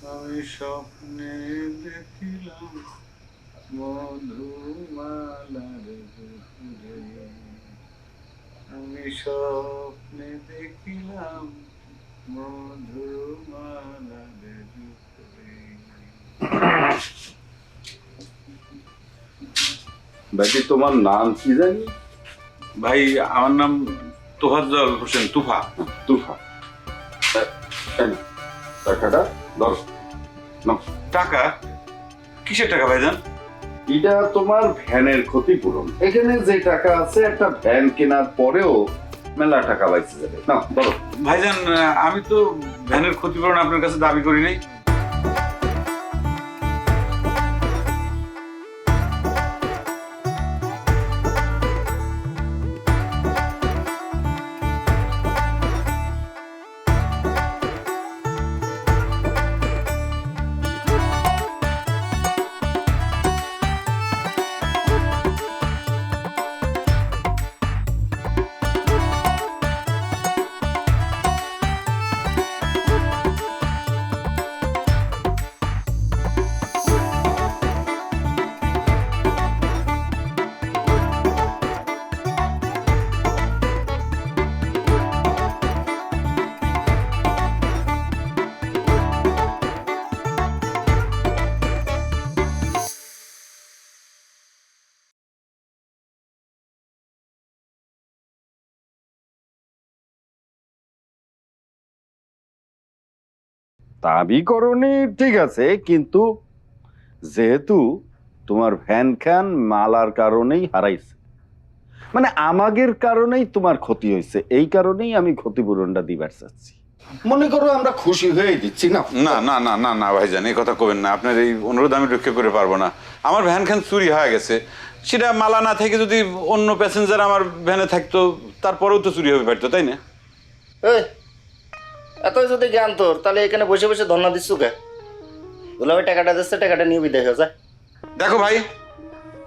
আমি স্বপ্নে দেখিলাম মধুমালার দুপুরে আমি স্বপ্নে দেখিলাম মধুমালার দুপুরে বাকি তোমার নাম কি জানি? ভাই আমার নাম তোহাজ্জল হোসেন তুফা। তুফা। তাই টাকাটা। ধরো টাকা? কিসের টাকা ভাইজান? এটা তোমার ভ্যানের ক্ষতিপূরণ। এখানে যে টাকা আছে একটা ভ্যান কেনার পরেও মেলা টাকা বাইসে যাবে। না ধরো। ভাইজান আমি তো ভ্যানের ক্ষতিপূরণ আপনার কাছে দাবি করি নাই। দাবি করনি ঠিক আছে কিন্তু যেহেতু তোমার ভ্যান খান মালার কারণেই হারাইছে মানে আমাদের কারণেই তোমার ক্ষতি হয়েছে এই কারণেই আমি ক্ষতিপূরণটা দিবার চাচ্ছি। মনে করো আমরা খুশি হয়ে দিচ্ছি না? না না না না না ভাইজান এই কথা কবেন না আপনার এই অনুরোধ আমি রক্ষা করে পারব না। আমার ভ্যান খান চুরি হয়ে গেছে সেটা মালা না থেকে যদি অন্য প্যাসেঞ্জার আমার ভ্যানে থাকতো তারপরেও তো চুরি হবে পারতো তাই না? এত যদি জ্ঞান তোর তাহলে এখানে বসে বসে ধর্ণা দিচ্ছু কে দুলাভাই টাকাটা দিচ্ছে টাকাটা নিয়ে বিদায় হয়ে যায় দেখো ভাই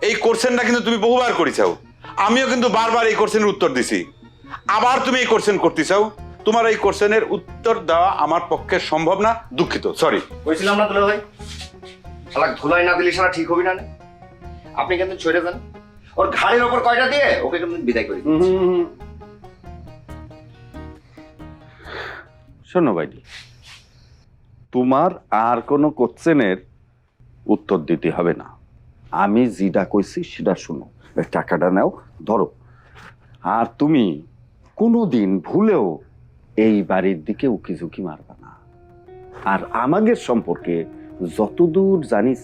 এই কোশ্চেনটা কিন্তু তুমি বহুবার করেছাও। আমিও কিন্তু বারবার এই কোশ্চেনের উত্তর দিছি। আবার তুমি এই কোশ্চেন করতে চাও তোমার এই কোশ্চেনের উত্তর দেওয়া আমার পক্ষে সম্ভব না দুঃখিত সরি বলছিলাম না দুলাভাই শালা ধুলাই না দিলে সারা ঠিক হবি না নে? আপনি কিন্তু ছড়ে যান ওর ঘাড়ের ওপর কয়টা দিয়ে ওকে কিন্তু বিদায় করি শোনো ভাইটি তোমার আর কোনো কোশ্চেনের উত্তর দিতে হবে না। আমি যেটা কইছি সেটা শুনো টাকাটা নাও, ধরো। আর তুমি কোনো দিন ভুলেও এই বাড়ির দিকে উকি ঝুঁকি মারবা না। আর আমাদের সম্পর্কে যতদূর জানিস,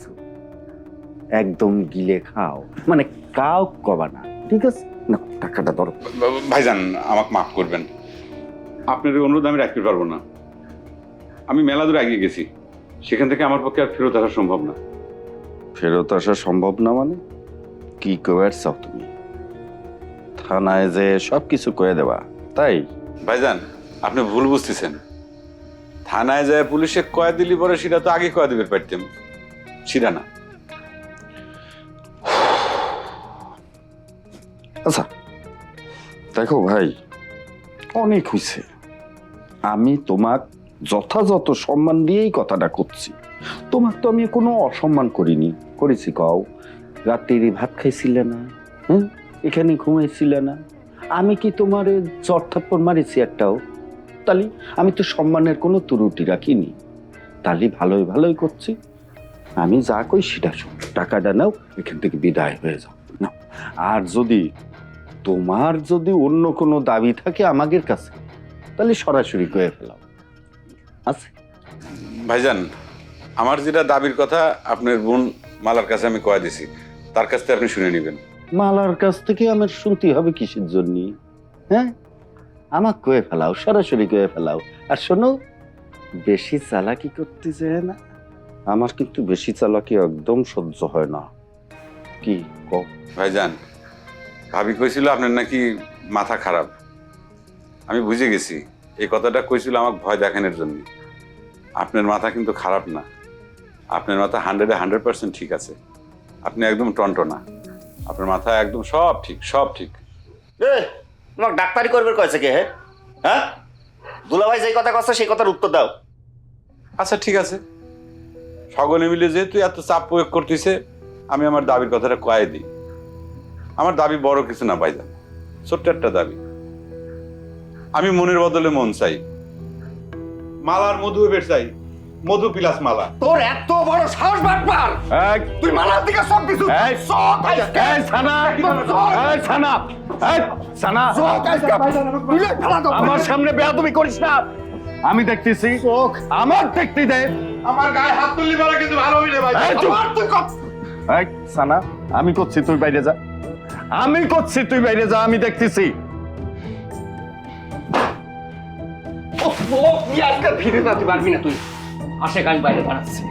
একদম গিলে খাও। মানে কাউ কবা না, ঠিক আছে? না টাকাটা ধরো। ভাইজান, আমাকে মাফ করবেন। আপনার এই অনুরোধ আমি রাখতে পারব না। আমি মেলা দূর এগিয়ে গেছি। সেখান থেকে আমার পক্ষে আর ফেরত আসা সম্ভব না। ফেরত আসা সম্ভব না মানে? কি কবার চাও তুমি? থানায় যে সব কিছু করে দেবা তাই? ভাইজান আপনি ভুল বুঝতেছেন। থানায় যায় পুলিশে কয়া দিলি পরে সেটা তো আগে কয়া দিবে পারতাম। সেটা না। আচ্ছা। দেখো ভাই অনেক হইছে। আমি তোমাক যথাযথ সম্মান দিয়েই কথাটা করছি। তোমার তো আমি কোনো অসম্মান করিনি। করেছি কও রাত্রি ভাত খাইছিলে না? হ্যাঁ? এখানে ঘুমাইছিলে না? আমি কি তোমার চর থাপ্পড় মারিছি একটাও? তালি আমি তো সম্মানের কোনো ত্রুটি রাখিনি। তালি ভালোই ভালোই করছি। আমি যা কই সেটা শোন। টাকাটা নাও, এখান থেকে বিদায় হয়ে যাও। নাও। আর যদি তোমার যদি অন্য কোনো দাবি থাকে আমাদের কাছে তাহলে সরাসরি কয়ে ফেলাও। আছে? ভাইজান আমার যেটা দাবির কথা আপনার বোন মালার কাছে আমি কয়া দিছি তার কাছ থেকে আপনি শুনে নেবেন। মালার কাছ থেকে আমার শুনতে হবে কিসের জন্য? হ্যাঁ? আমাক কয়ে ফেলাও সরাসরি কয়ে ফেলাও। আর শোনো বেশি চালাকি করতে যায় না আমার কিন্তু বেশি চালাকি একদম সহ্য হয় না। কি ভাইজান ভাবি কইছিল আপনার নাকি মাথা খারাপ। আমি বুঝে গেছি এই কথাটা কইছিল আমাকে ভয় দেখানোর জন্য। আপনার মাথা কিন্তু খারাপ না। আপনার মাথা হান্ড্রেডে হান্ড্রেড পার্সেন্ট ঠিক আছে। আপনি একদম টনটনা। আপনার মাথা একদম সব ঠিক সব ঠিক। এ তোমাকে ডাক্তারি করবে কয়েছে কে হে? হ্যাঁ? দুলাভাই যেই কথা কষ্ট সেই কথার উত্তর দাও। আচ্ছা ঠিক আছে। সকলে মিলে যেহেতু এত চাপ প্রয়োগ করতেছে আমি আমার দাবির কথাটা কয়ে দিই। আমার দাবি বড় কিছু না পাইজান ছোট্ট একটা দাবি। আমি মনের বদলে মন চাই। মালার মধু বের চাই। মধু পিলাস মালা। তোর এত বড় সাহস বাটপার! তুই মালার দিকে সব কিছু এই, সানা এই, সানা এই, সানা আমার সামনে বেয়াদবি করিস না। আমি দেখতেছি। আমার দেখতে দে। আমার গায়ে হাত তুললি বলা কিন্তু ভালো হইলে ভাই আমার তুই সানা আমি করছি তুই বাইরে যা। আমি করছি তুই বাইরে যা আমি দেখতেছি। ও তুই ফিরে যেতে পারবি না তুই। আসে গান বাইরে দাঁড়াচ্ছে।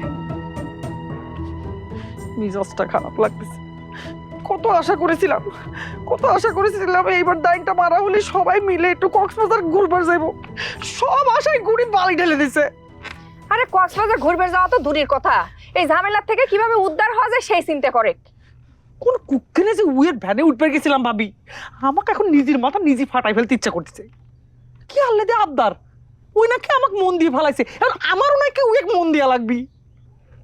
মিজাজটা খারাপ লাগতেছে। কত আশা করেছিলাম কত আশা করেছিলাম এইবার ডাইনটা মারা হলে সবাই মিলে একটু কক্সবাজার ঘুরবার যাইবো। সব আশায় গুড়ি বালি ঢেলে দিছে। আরে কক্সবাজার ঘুরবে যাওয়া তো দূরের কথা। এই ঝামেলার থেকে কীভাবে উদ্ধার হওয়া যায় সেই চিন্তা করে। কোন কুক্ষণে যে উয়ের ভ্যানে উঠবে গেছিলাম ভাবি। আমাকে এখন নিজের মাথা নিজে ফাটাই ফেলতে ইচ্ছা করতেছে। কি আল্লাদে আবদার? ওই নাকি আমাকে মন দিয়ে ফেলাইছে। এখন আমারও নাকি উয়ে মন দিয়া লাগবি।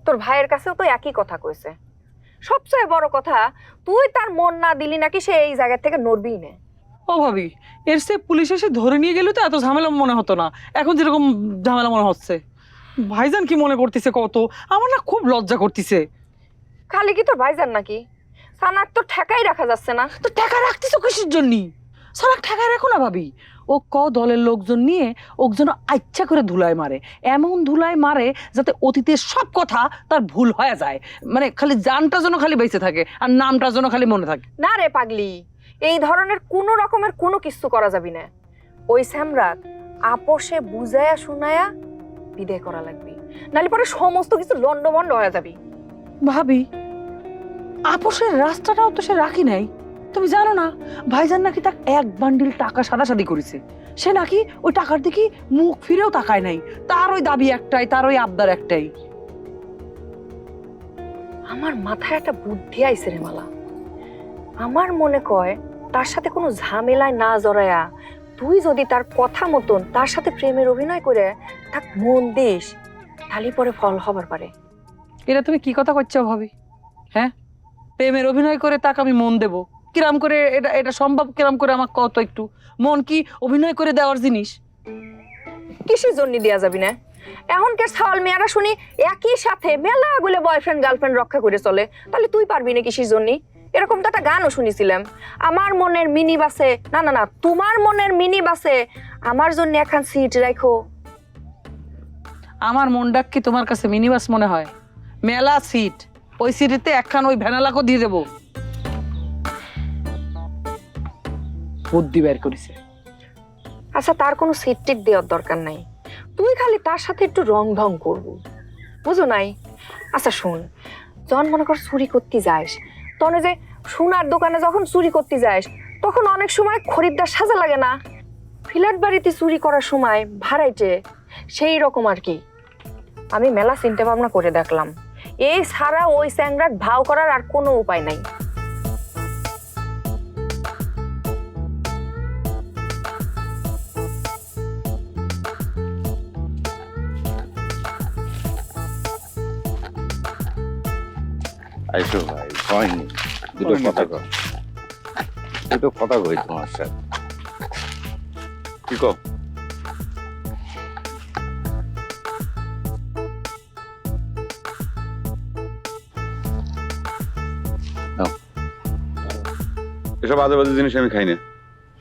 তোর ভাইয়ের কাছেও তো একই কথা কইছে। সবচেয়ে বড় কথা তুই তার মন না দিলি নাকি সে এই জায়গা থেকে নড়বিই না। ও ভাবি এর সে পুলিশ এসে ধরে নিয়ে গেলে তো এত ঝামেলা মনে হতো না। এখন যেরকম ঝামেলা মনে হচ্ছে। ভাইজান কি মনে করতেছে কত? আমার না খুব লজ্জা করতেছে। খালি কি তোর ভাইজান নাকি? সানার তো ঠেকাই রাখা যাচ্ছে না। তো টাকা রাখতেছো কিসের জন্য? সারা টাকা রাখো না ভাবি। ও ক দলের লোকজন নিয়ে ওক যেন আচ্ছা করে ধুলায় মারে। এমন ধুলায় মারে যাতে অতীতের সব কথা তার ভুল হয়ে যায়। মানে খালি জানটা যেন খালি বেঁচে থাকে আর নামটা যেন খালি মনে থাকে। না রে পাগলি এই ধরনের কোনো রকমের কোনো কিছু করা যাবি না। ওই স্যামরাত আপোষে বুঝায়া শুনায়া বিদায় করা লাগবে। নালে পরে সমস্ত কিছু লন্ডভন্ড হয়ে যাবি। ভাবি আপোষের রাস্তাটাও তো সে রাখি নাই। তুমি জানো না ভাইজান নাকি তার এক বান্ডিল টাকা সাদাসাদি করেছে। সে নাকি ওই টাকার দিকে মুখ ফিরেও তাকায় নাই। তার ওই দাবি একটাই তার ওই আবদার একটাই। আমার মাথায় একটা বুদ্ধি আইছে রে মালা। আমার মনে কয় তার সাথে কোনো ঝামেলায় না জড়ায়া তুই যদি তার কথা মতন তার সাথে প্রেমের অভিনয় করে তাক মন দিস তাহলে পরে ফল হবার পারে। এটা তুমি কি কথা করছ ভাবি? হ্যাঁ? প্রেমের অভিনয় করে তাকে আমি মন দেব। কিরাম করে এটা এটা সম্ভব? কিরাম করে আমাকে কত একটু? মন কি অভিনয় করে দেওয়ার জিনিস? কিসের জন্য দেয়া যাবি না? এখনকার ছাওয়াল মেয়েরা শুনি একই সাথে মেলা গুলো বয়ফ্রেন্ড গার্লফ্রেন্ড রক্ষা করে চলে। তাহলে তুই পারবি না কিসের জন্য? এরকম তো একটা গানও শুনেছিলাম। আমার মনের মিনি বাসে না না না তোমার মনের মিনি বাসে আমার জন্য এখন সিট রাখো। আমার মনটা কি তোমার কাছে মিনি বাস মনে হয়? মেলা সিট ওই সিটেতে একখান ওই ভ্যানালাকও দিয়ে দেবো। বুদ্ধি বের করেছে। আচ্ছা তার কোনো সিট টিট দেওয়ার দরকার নাই। তুই খালি তার সাথে একটু রং ঢং করব। বুঝো নাই? আচ্ছা শোন। যখন মনে কর চুরি করতে যাস, তখন যে সোনার দোকানে যখন চুরি করতে যাস, তখন অনেক সময় খরিদ্দার সাজা লাগে না। ফ্ল্যাট বাড়িতে চুরি করার সময় ভাড়াইটে, সেই রকম আর কি। আমি মেলা চিন্তা ভাবনা করে দেখলাম। এই ছাড়া ওই স্যাংরাক ভাও করার আর কোনো উপায় নাই। আইসো ভাই হয়নি দুটো কথা তো। কর দুটো কথা কই তোমার সাথে? কি কও? এসব আজে বাজে জিনিস আমি খাই না।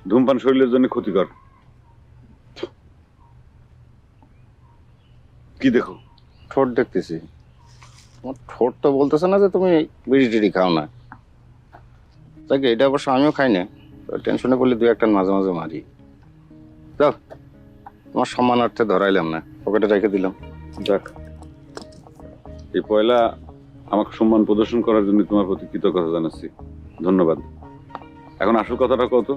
ধূমপান শরীরের জন্য ক্ষতিকর। কি দেখো? ঠোঁট দেখতেছি। তোমার ঠোঁট তো বলতেছে না যে তুমি বিড়ি টিড়ি খাও না। তাকে এটা অবশ্য আমিও খাই না। টেনশনে পড়লে দুই একটা মাঝে মাঝে মারি। যাও তোমার সম্মানার্থে ধরাইলাম না। পকেটে রেখে দিলাম। যাক। এই পয়লা আমাকে সম্মান প্রদর্শন করার জন্য তোমার প্রতি কৃতজ্ঞতা জানাচ্ছি। ধন্যবাদ। এখন আসল কথাটা কত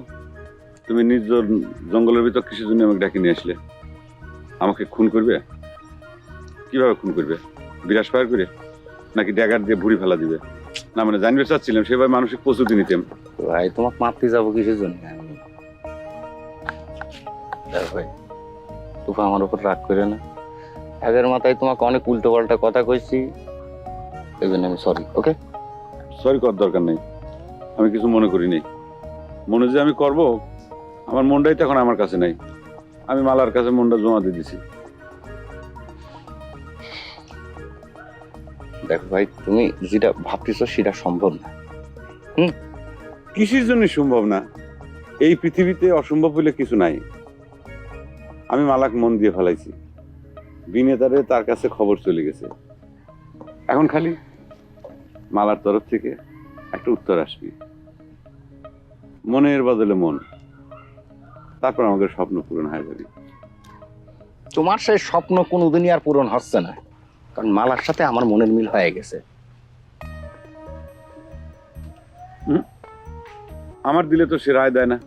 তুমি নিজ জঙ্গলের ভিতর কিসের জন্য আমাকে ডাকি নিয়ে আসলে। আমাকে খুন করবে? কীভাবে খুন করবে? বিরাস ফায়ার করে? নাকি ড্যাগার দিয়ে ভুড়ি ফেলা দিবে? না মানে জানবে চাচ্ছিলাম সেভাবে মানসিক প্রস্তুতি নিতাম। ভাই তোমাকে মারতে যাব কিসের জন্য? ভাই তুফা আমার উপর রাগ করে না। আগের মাথায় তোমাকে অনেক উল্টো পাল্টা কথা কইছি এই জন্য আমি সরি ওকে সরি করার দরকার নেই। আমি কিছু মনে করি নেই মনে যে আমি করব আমার মনটাই তো এখন আমার কাছে নাই। আমি মালার কাছে মনটা জমা দিয়ে দিছি। দেখো ভাই তুমি যেটা ভাবতেছ সেটা সম্ভব না। হুম? কিসের জন্য সম্ভব না? এই পৃথিবীতে অসম্ভব বলে কিছু নাই। আমি মালাক মন দিয়ে ফেলাইছি। বিনেতারে তার কাছে খবর চলে গেছে। এখন খালি মালার তরফ থেকে একটা উত্তর আসবি। মনের বদলে মন। তারপর আমাদের স্বপ্ন পূরণ হয়ে যাবে তোমার সেই স্বপ্ন কোনোদিনই আর পূরণ হচ্ছে না কারণ মালার সাথে আমার মনের মিল হয়ে গেছে। আমার দিলে তো সে রায় দেয় না।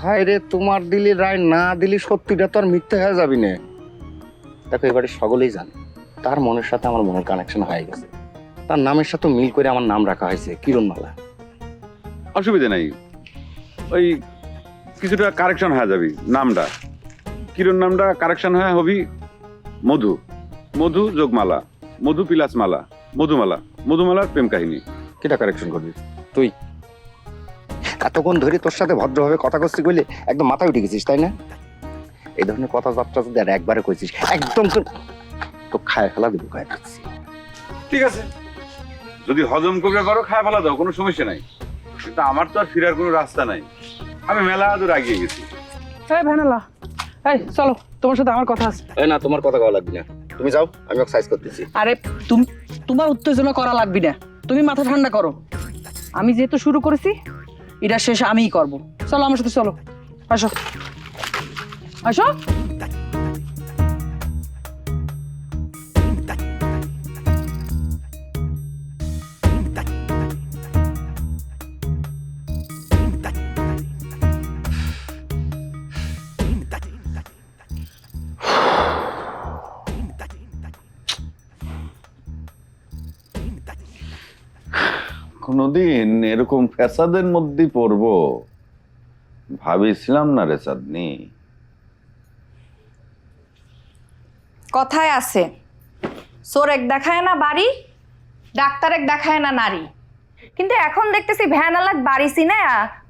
ভাই রে তোমার দিলি রায় না দিলি সত্যিটা তো আর মিথ্যে হয়ে যাবি না। দেখো এবারে সকলেই জানে তার মনের সাথে আমার মনের কানেকশন হয়ে গেছে। তার নামের সাথে মিল করে আমার নাম রাখা হয়েছে কিরণমালা। অসুবিধা নাই। ওই কিছুটা কারেকশন হয়ে যাবি নামটা। কিরণ নামটা কারেকশন হয়ে হবি? মধু। মধু যোগমালা। মধু পিলাস মালা। মধুমালা। মধুমালার প্রেম কাহিনী। কিটা কারেকশন করবি? তুই। এতক্ষণ ধরে তোর সাথে ভদ্রভাবে কথা করছি কইলে একদম মাথায় উঠে গেছিস তাই না? এই ধরনের কথাবার্তা যদি আর একবারে কইছিস একদম তো তো খায় ফেলা দেবো খায় ঠিক আছে। যদি হজম করে করো খায় ফেলা দাও কোনো সমস্যা নাই। কিন্তু আমার তো আর ফেরার কোনো রাস্তা নাই। আমি মেলা দূর আগিয়ে গেছি। এই ভ্যানালা এই চলো তোমার সাথে আমার কথা আছে। এই না তোমার কথা কওয়া লাগবে না। তুমি যাও আমি সাইজ করতেছি। আরে তুমি তোমার উত্তেজনা করা লাগবে না। তুমি মাথা ঠান্ডা করো। আমি যেহেতু শুরু করেছি এটা শেষ আমিই করব। চলো আমার সাথে চলো। আসো। আসো। কোনোদিন এরকম ফ্যাসাদের মধ্যে পড়ব। ভাবেছিলাম না রে চাঁদনি। কথায় আছে চোরেক দেখায় না বাড়ি ডাক্তার এক দেখায় না নারী। কিন্তু এখন দেখতেছি ভ্যান আলাক বাড়ি চিনে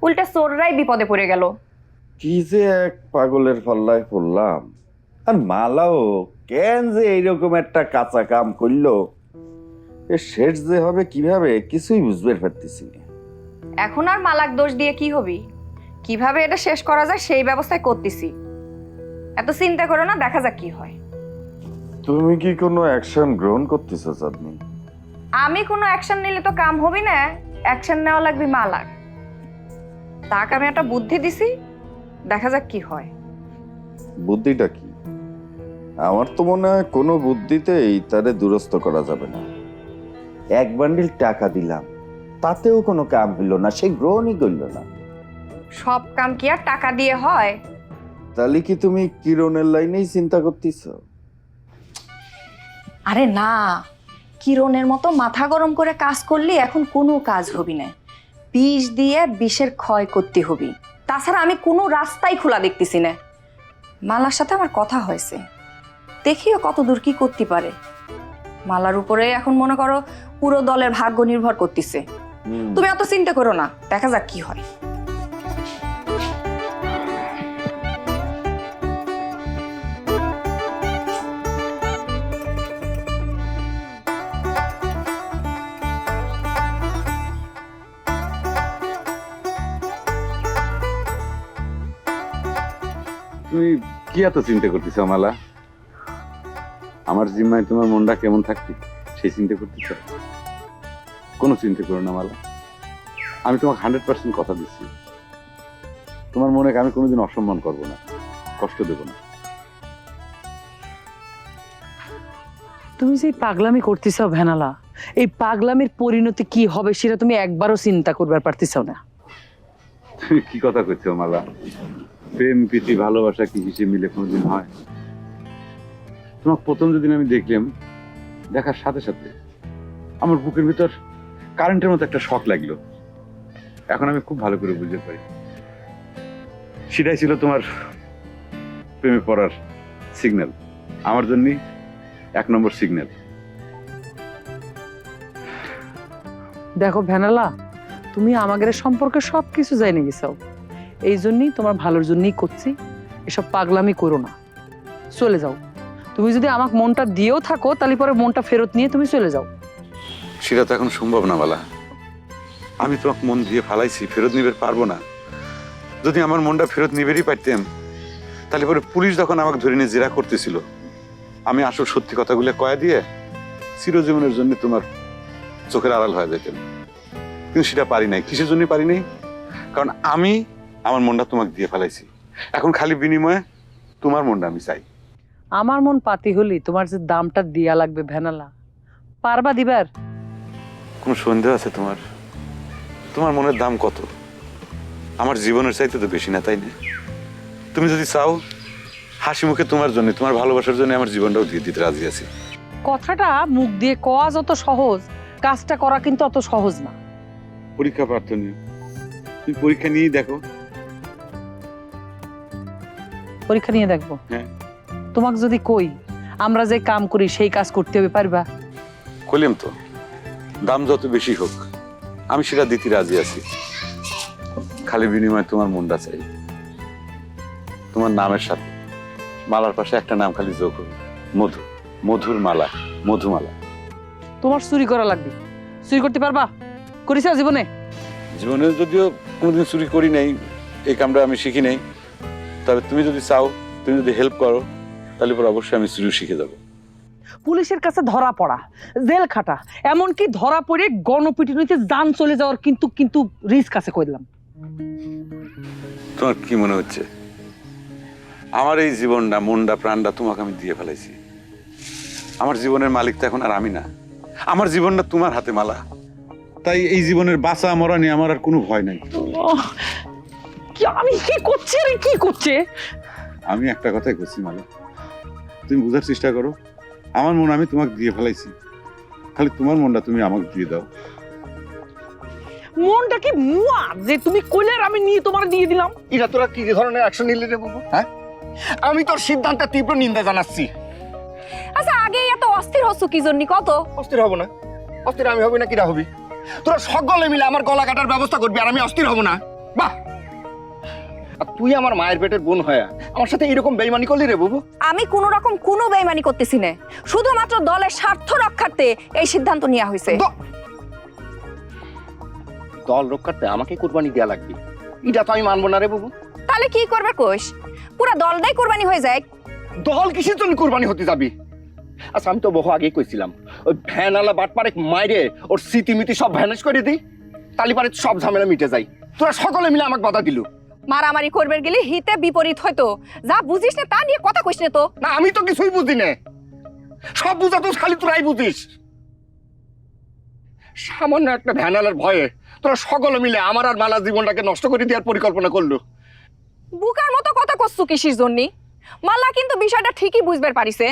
উল্টা চোররাই বিপদে পড়ে গেল। কি যে এক পাগলের পাল্লায় পড়লাম। আর মালাও কেন যে এইরকম একটা কাঁচা কাম করল? এ শেষ যে হবে কীভাবে কিছুই বুঝবে পারতেছি না। এখন আর মালাক দোষ দিয়ে কি হবি? কীভাবে এটা শেষ করা যায় সেই ব্যবস্থায় করতেছি। এত চিন্তা করো না দেখা যাক কি হয়। তুমি কি কোনো অ্যাকশন গ্রহণ করতেছো চাঁদনি? আমি কোনো অ্যাকশন নিলে তো কাম হবি না অ্যাকশন নেওয়া লাগবে মালাক। তাকে আমি একটা বুদ্ধি দিছি দেখা যাক কি হয়। বুদ্ধিটা কি? আমার তো মনে হয় কোনো বুদ্ধিতেই তারে দুরস্ত করা যাবে না। এক বান্ডিল টাকা দিলাম। তাতেও কোনো কাম হইল না সে গ্রহণই করল না। সব কাম কি আর টাকা দিয়ে হয়? তাহলে কি তুমি কিরণের লাইনেই চিন্তা করতেছ? আরে না কিরণের মতো মাথা গরম করে কাজ করলে এখন কোনো কাজ হবি না। বিষ দিয়ে বিষের ক্ষয় করতে হবি। তাছাড়া আমি কোনো রাস্তাই খোলা দেখতেছি না। মালার সাথে আমার কথা হয়েছে। দেখিও কত দূর কি করতে পারে। মালার উপরে এখন মনে করো পুরো দলের ভাগ্য নির্ভর করতেছে। তুমি অত চিন্তা করো না দেখা যাক কি হয়। তুমি কি এত চিন্তা করতেছো মালা? আমার জিম্মায় তোমার মনটা কেমন থাকবে সেই চিন্তা করতেছ কোনো চিন্তা করো না মালা। আমি তোমাকে হান্ড্রেড পার্সেন্ট কথা দিচ্ছি। তোমার মনে আমি কোনোদিন অসম্মান করব না কষ্ট দেব না। তুমি যে পাগলামি করতেছ ভ্যানালা এই পাগলামির পরিণতি কি হবে সেটা তুমি একবারও চিন্তা করবার পারতেছ না। তুমি কি কথা করছ মালা? প্রেম প্রীতি ভালোবাসা কি হিসেবে মিলে কোনোদিন হয়? তোমাকে প্রথম যেদিন আমি দেখলাম, দেখার সাথে সাথে আমার বুকের ভিতর কারেন্টের মতো একটা শখ লাগল। এখন আমি খুব ভালো করে বুঝতে পারি। সেটাই ছিল তোমার প্রেমে পড়ার সিগন্যাল আমার জন্য এক নম্বর সিগন্যাল দেখো ভ্যানালা, তুমি আমাদের সম্পর্কে সব কিছু জানে গেছো। এই জন্যই তোমার ভালোর জন্যই করছি। এসব পাগলামি করো না। চলে যাও। তুমি যদি আমাকে মনটা দিয়েও থাকো, তাহলে পরে মনটা ফেরত নিয়ে তুমি চলে যাও। সেটা তো এখন সম্ভব না, বালা। আমি তোমাকে মন দিয়ে ফালাইছি, ফেরত নিবে পারব না। যদি আমার মনটা ফেরত নিবেরই পারতাম তাহলে পরে পুলিশ যখন আমাকে ধরে নিয়ে জেরা করতেছিল। আমি আসল সত্যি কথাগুলো কয়া দিয়ে চিরজীবনের জন্য তোমার চোখের আড়াল হয়ে যেতেন। কিন্তু সেটা পারি নাই। কিসের জন্য পারি নাই? কারণ আমি আমার মনটা তোমাকে দিয়ে ফেলাইছি। এখন খালি বিনিময়ে তোমার মনটা আমি চাই। আমার মন পাতি হলি তোমার যে দামটা দিয়া লাগবে ভ্যানালা পারবা দিবার? কোনো সন্দেহ আছে তোমার? তোমার মনের দাম কত? আমার জীবনের চাইতে তো বেশি না তাই না? তুমি যদি চাও হাসি মুখে তোমার জন্য তোমার ভালোবাসার জন্য আমার জীবনটাও দিয়ে দিতে রাজি আছি। কথাটা মুখ দিয়ে কওয়া যত সহজ কাজটা করা কিন্তু অত সহজ না। পরীক্ষা প্রার্থনী তুমি পরীক্ষা নিয়েই দেখো। পরীক্ষা নিয়ে দেখব? হ্যাঁ। তোমাকে যদি কই আমরা যে কাম করি সেই কাজ করতে হবে পারবা? কলিম তো দাম যত বেশি হোক আমি সেটা দিতে রাজি আছি। খালি বিনিময়ে তোমার মনটা চাই। তোমার নামের সাথে। মালার পাশে একটা নাম খালি যোগ হবে। মধু মধুর মালা মধুমালা। তোমার চুরি করা লাগবে। চুরি করতে পারবা? করিস জীবনে? জীবনে যদিও কোনোদিন চুরি করি নাই এই কামটা আমি শিখি নাই। তবে তুমি যদি চাও তুমি যদি হেল্প করো তাহলে পরে অবশ্যই আমি চুরি শিখে যাব। পুলিশের কাছে ধরা পড়া জেল খাটা এমনকি ধরা পড়ে গণপিটুনিতে যান চলে যাওয়ার কিন্তু কিন্তু রিস্ক আছে কই দিলাম। তোমার কি মনে হচ্ছে? আমার এই জীবনটা মনটা প্রাণটা তোমাকে আমি দিয়ে ফেলাইছি। আমার জীবনের মালিক তো এখন আর আমি না। আমার জীবনটা তোমার হাতে মালা। তাই এই জীবনের বাঁচা মরা নিয়ে আমার আর কোনো ভয় নাই। কি আমি কি করছে রে কি করছে? আমি একটা কথাই করছি মালা তুমি বোঝার চেষ্টা করো। আমার মন আমি তোমাকে দিয়ে ফেলাইছি। খালি তোমার মনটা তুমি আমাকে দিয়ে দাও। মনটা কি মুয়া? যে তুমি কইলে আমি নিয়ে তোমার দিয়ে দিলাম। এটা তোরা কি ধরনের অ্যাকশন নিলি রে বাবু হ্যাঁ? আমি তোর সিদ্ধান্তের তীব্র নিন্দা জানাচ্ছি। আচ্ছা আগে এত অস্থির হচ্ছ কি জন্য? কত? অস্থির হব না। অস্থির আমি হবি না কিরা হবি? তোরা সকলে মিলে আমার গলা কাটার ব্যবস্থা করবি আর আমি অস্থির হব না। বাহ! আর তুই আমার মায়ের পেটের বোন হয়ে আমার সাথে এরকম বেইমানি করলি রে বাবু? আমি কোনো রকম কোনো বেইমানি করতেছি না। শুধুমাত্র দলের স্বার্থ রক্ষার্থে এই সিদ্ধান্ত নেওয়া হয়েছে। দ- দল রক্ষার্থে আমাকে কুরবানি দেয়া লাগবে। এটা তো আমি মানবো না রে বাবু। তাহলে কি করবে কোষ? পুরো দলটাই কোরবানি হয়ে যায়। দল কিসের জন্য কুরবানি হতে যাবি? আচ্ছা আমি তো বহু আগেই কইছিলাম ওই ভ্যানালা বাটপারে মাইরে ওর স্মৃতিমিতি সব ভ্যানেজ করে দিই তালিপারে সব ঝামেলা মিটে যায়। তোরা সকলে মিলে আমাকে বাধা দিলু। মারামারি করবে গেলে হিতে বিপরীত হয়তো যা বুঝিস না তা নিয়ে কথা কইস না তো। না আমি তো কিছুই বুঝি না। সব বুঝা তো খালি তোরাই বুঝিস। সামান্য একটা ভ্যানালের ভয়ে তোরা সকলে মিলে আমার আর মালা জীবনটাকে নষ্ট করে দেওয়ার পরিকল্পনা করল। বুকার মতো কথা করছ কিসির জন্য? মাল্লা কিন্তু বিষয়টা ঠিকই বুঝবার পারিছে।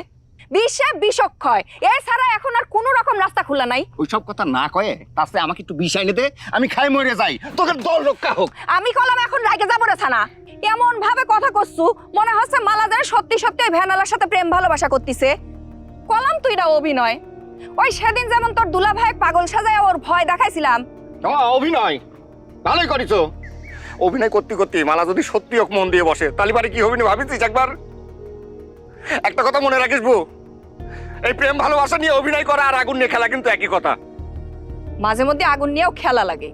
বিশ্বে বিষক্ষয়। এছাড়া এখন আর কোনো রকম রাস্তা খোলা নাই। ওইসব কথা না কয়ে চেয়ে আমাকে একটু বিষ এনে দে আমি খাই মরে যাই। তোকে দল রক্ষা হোক। আমি কলাম এখন রাগে যাব রে থানা এমন ভাবে কথা করছু মনে হচ্ছে মালাদের সত্যি সত্যি ওই ভ্যানালার সাথে প্রেম ভালোবাসা করতিছে। কলাম তুই না অভিনয়। ওই সেদিন যেমন তোর দুলা ভাই পাগল সাজায় ওর ভয় দেখাইছিলাম। ও, অভিনয়। ভালোই করিছো। অভিনয় করতে করতে মালা যদি সত্যি হোক মন দিয়ে বসে তাহলে পারে কি হবে না ভাবিছিস একবার? একটা কথা মনে রাখিস বউ। এই প্রেম ভালোবাসা নিয়ে অভিনয় করা আর আগুন নিয়ে খেলা কিন্তু একই কথা। মাঝে মধ্যে আগুন নিয়েও খেলা লাগে।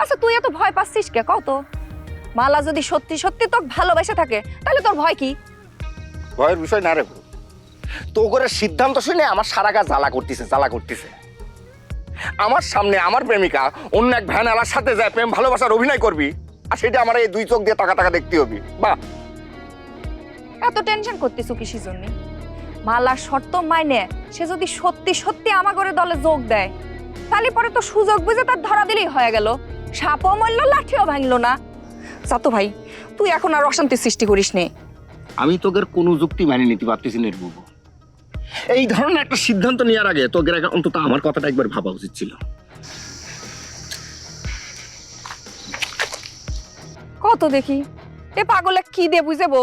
আচ্ছা তুই এত ভয় পাচ্ছিস কে? কত মালা যদি সত্যি সত্যি তোর ভালোবেসে থাকে তাহলে তোর ভয় কি? ভয়ের বিষয় না রে। তো করে সিদ্ধান্ত শুনে আমার সারা গা জ্বালা করতেছে জ্বালা করতেছে। আমার সামনে আমার প্রেমিকা অন্য এক ভ্যান আলার সাথে যায় প্রেম ভালোবাসার অভিনয় করবি আর সেটা আমার এই দুই চোখ দিয়ে টাকা টাকা দেখতে হবে। বাহ! এত টেনশন করতেছো কিসের জন্য? মালার শর্ত মাইনে সে যদি সত্যি সত্যি আমার ঘরে দলে যোগ দেয় তাহলে পরে তো সুযোগ বুঝে তার ধরা দিলেই হয়ে গেল। সাপও মরল লাঠিও ভাঙলো না। চাতো ভাই তুই এখন আর অশান্তি সৃষ্টি করিস নে। আমি তোদের কোনো যুক্তি মেনে নিতে পারতেছি না বুবু। এই ধরনের একটা সিদ্ধান্ত নেওয়ার আগে তোদের অন্তত আমার কথাটা একবার ভাবা উচিত ছিল। কত দেখি? এ পাগলে কি দিয়ে বুঝেবো?